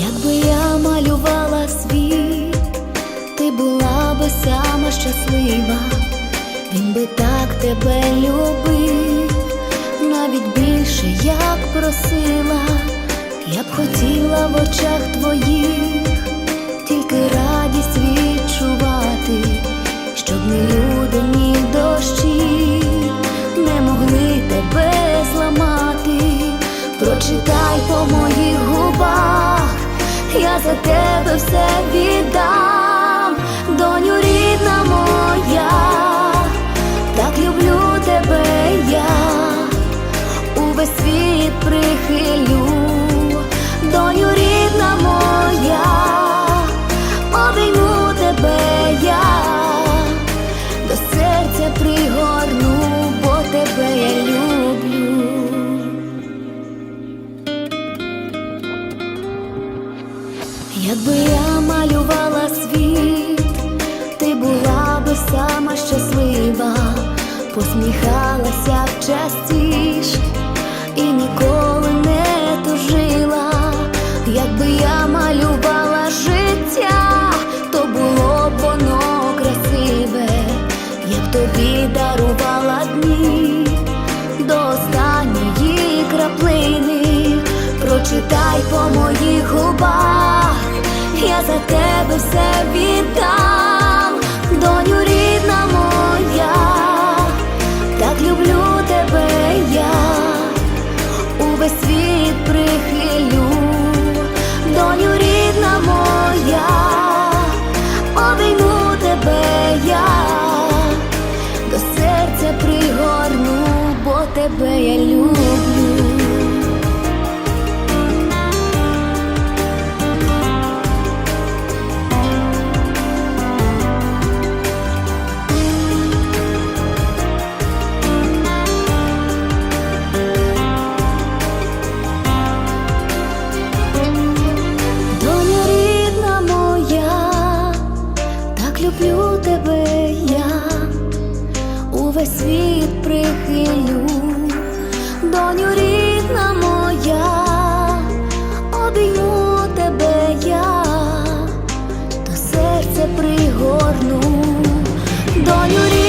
Якби я малювала світ, ти була би сама щаслива, він би так тебе любив, навіть більше як просила, я б хотіла в очах твоїх, тільки радість. За тебе все віддам, доню рідна Якби я малювала світ, ти була би сама щаслива, посміхалася в частіше за тебе все віддам, доню рідна моя, так люблю тебе, я. Увесь світ прихилю, доню рідна моя, обійму тебе, я, до серця пригорну, бо тебе я люблю. тебе я увесь світ прихилю, доню рідна моя, обійму тебе я, до серце пригорну, доню рідна.